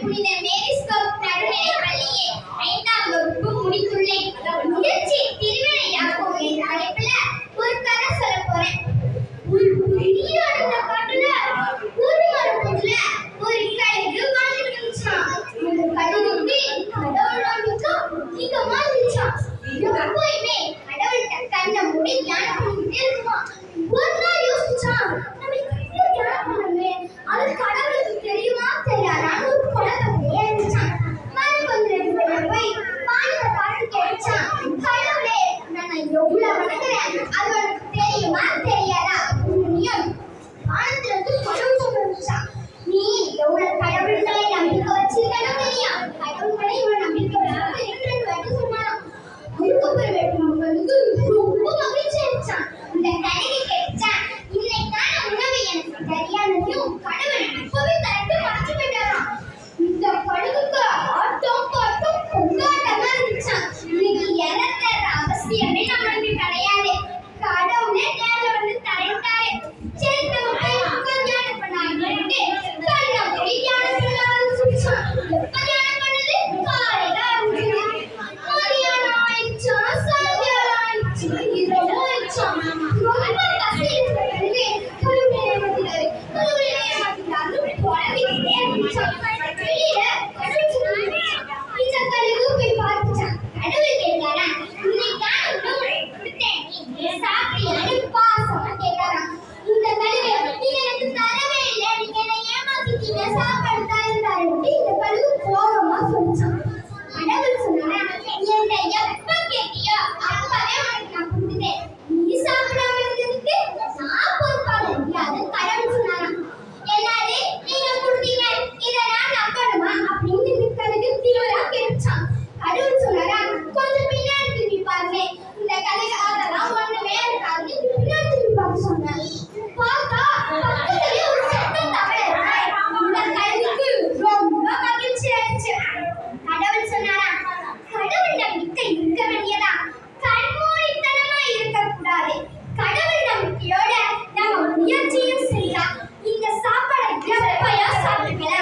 புனித மேரிஸ்கோப் நடுநிலை பள்ளியை ஐந்தாம் வகுப்பு முடித்துள்ளேன் அது Yeah.